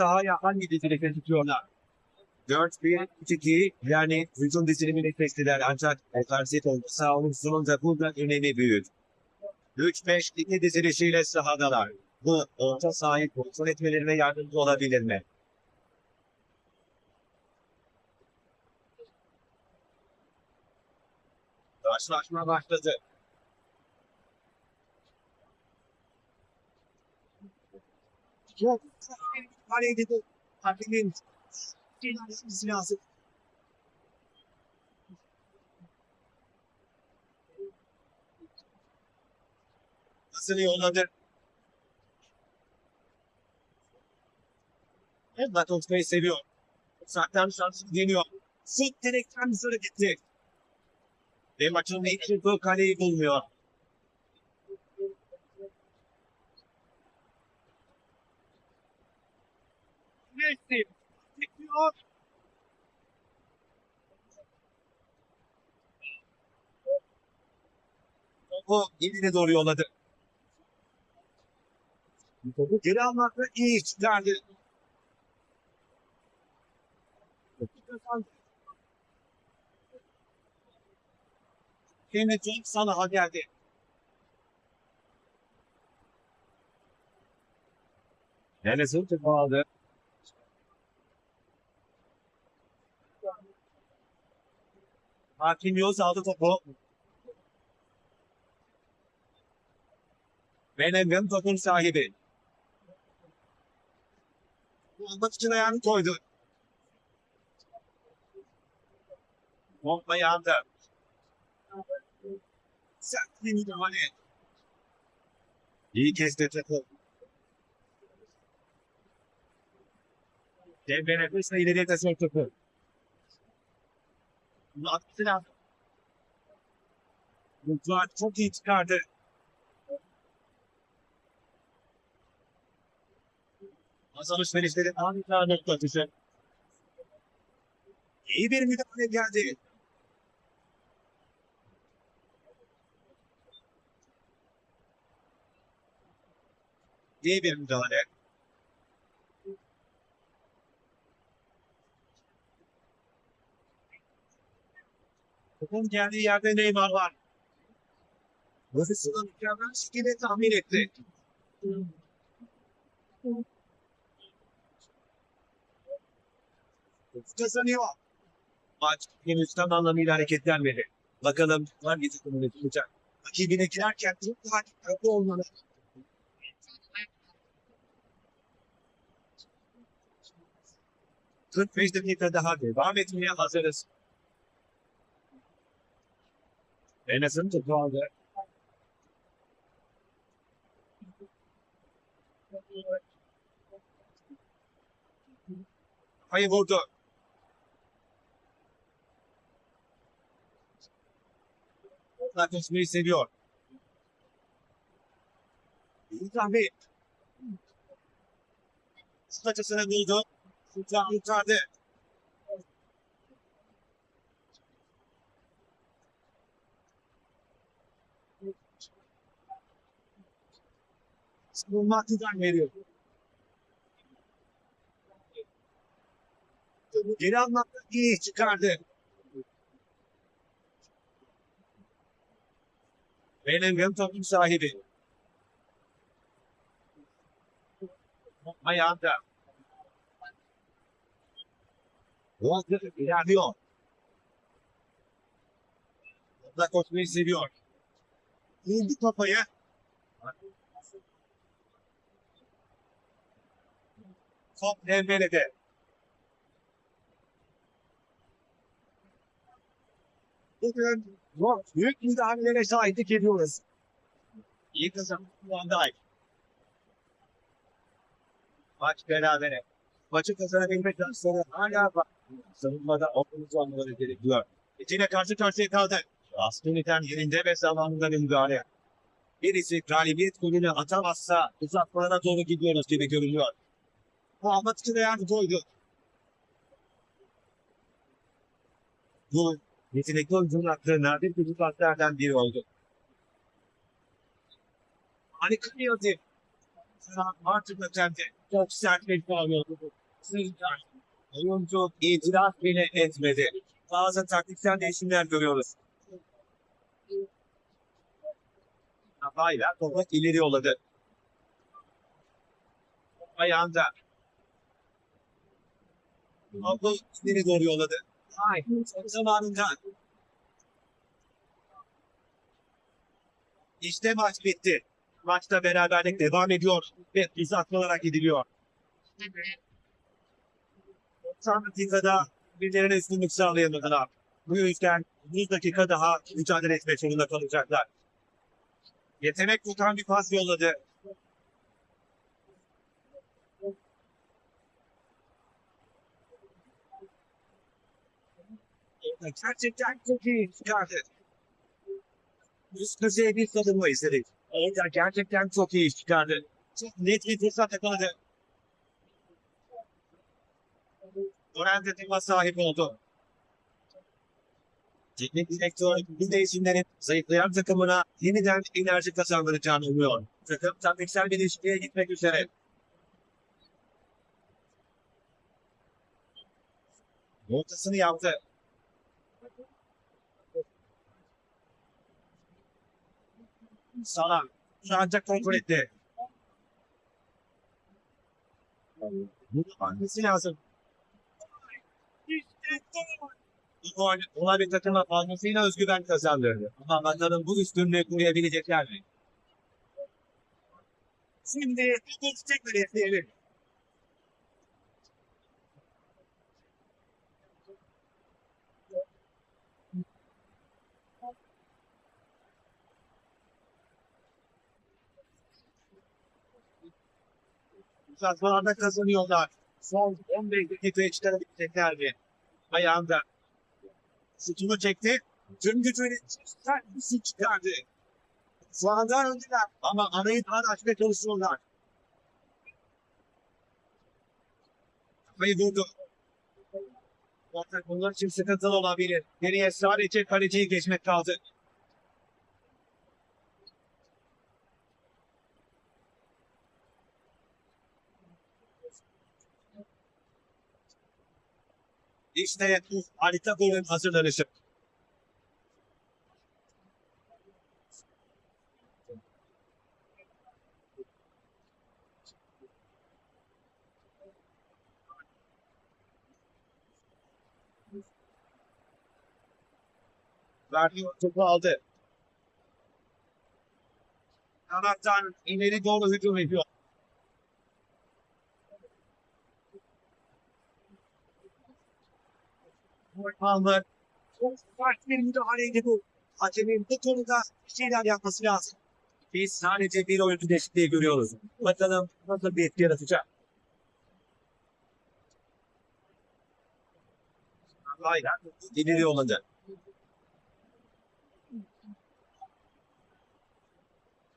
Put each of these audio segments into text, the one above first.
sahaya hangi dizide tutuyorlar? 4-1-2 yani hücum dizilimini seçtiler ancak Ekarzit orta saha oyuncusunun da burada önemi büyük. 3-5-2 dizilişiyle sahadalar. Bu orta sahayı kontrol etmelerine yardımcı olabilir mi? Karşılaşma başladı. Yok. Kaleydi bu. Hakemin Silahsız lazım. Nasıl yolladı? Evet, Battlespace seviyor. Uzaktan şansı deniyor. Sık direkten dışarı gitti. Ve maçın ilk kaleyi bulmuyor. Messi. Bekliyor. Topu eline doğru yolladı. Geri almakla iyi çıkardı. Yine çok Salah'a geldi. Enes'in topu aldı. Hakim Yunus aldı topu. Bellingham topun sahibi. Almak için ayağını koydu. Top ayağında. Sert bir müdahale. İyi kesti topu. Dembele hızla ileriye taşıyor topu. Bunu atması lazım. Mutlular çok iyi çıkardı. Azalış verişleri anında nokta atışı. İyi bir müdahale geldi. İyi bir müdahale. Topun geldiği yerde Neymar var. Pozisyonu mükemmel şekilde tahmin etti. Kazanıyor. Maç henüz tam anlamıyla hareketlenmedi. Bakalım hangi takımını tutacak. Rakibine girerken çok daha dikkatli olmalı. ...45 dakika daha devam etmeye hazırız. Enes'in topu aldı. Hayır vurdu. Uzaklaşmayı seviyor. Şut açısını buldu. Şuttan yukarıda. Savunma veriyor. Geri anlamda iyi çıkardı. Bellingham topun sahibi. Ayağında. Walker ilerliyor. Orada koşmayı seviyor. İndi kafaya. Top Dembele'de. Bugün büyük müdahalelere şahitlik ediyoruz. İyi kazanmış Van Dijk. Maç berabere. Maçı kazanabilmek sonra hala bak. Savunmada okulumuzu almaları gerekiyor. İçine karşı karşıya kaldı. Astoniten yerinde ve zamanında bir müdahale. Birisi galibiyet golünü atamazsa uzatmalara doğru gidiyoruz gibi görünüyor. Almak için ayağını koydu. Bu yetenekli oyuncunun attığı nadir bir paslardan biri oldu. Harika bir yöntem. Artık ötemde çok sert bir faul oldu. Sırtlar. Oyuncu itiraz bile etmedi. Bazı taktiksel değişimler görüyoruz. Kafayla topu ileri yolladı. Ayağında. Topu ileri doğru yolladı. Ay, zamanında. İşte maç bitti. Maçta beraberlik devam ediyor ve uzatmalara gidiliyor. 90 dakikada birilerine üstünlük sağlayamadılar. Bu yüzden 100 dakika daha mücadele etmek zorunda kalacaklar. Yetenek tutan bir pas yolladı. Gerçekten çok iyi çıkardı. Üst düzey bir savunma izledik. Orada gerçekten çok iyi çıkardı. Çok net bir fırsat yakaladı. Oranda tema sahip oldu. Teknik direktör bu değişimlerin zayıflayan takımına yeniden enerji kazandıracağını umuyor. Takım taktiksel bir ilişkiye gitmek üzere. Ortasını yaptı. Sana şu ancak kontrol etti. Hangisi lazım? Bu ona bir takıma fazlasıyla özgüven kazandırdı. Ama bakalım bu üstünlüğü koruyabilecekler mi? Şimdi bir tekrar ekleyelim. Uzatmalarda kazanıyorlar. Son 15 dakikaya çıkarabilecekler mi? Ayağında. Sütunu çekti. Tüm sert bir şut çıkardı. Şu anda öndeler ama arayı daha da açmaya çalışıyorlar. Kafayı vurdu. Zaten bunlar için sıkıntılı olabilir. Geriye sadece kaleciyi geçmek kaldı. İşte bu harita golün hazırlanışı. Verdiği topu aldı. Kanattan ileri doğru hücum ediyor. Aldı. Çok bir müdahaleydi bu. Hakemin bu konuda bir şeyler yapması lazım. Biz sadece bir oyuncu değişikliği görüyoruz. Bakalım nasıl bir etki yaratacak. Hayır. İleri yolladı.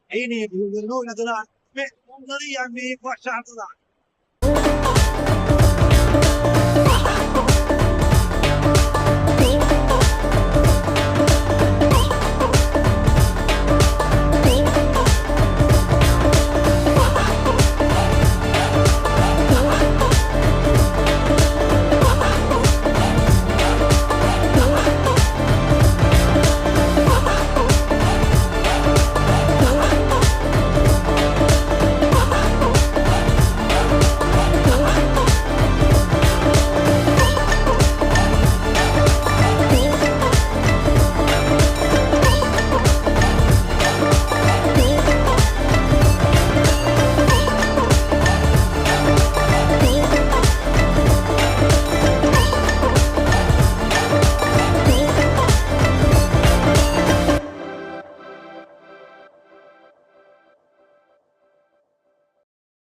En iyi oyunlarını oynadılar ve onları yenmeyi başardılar.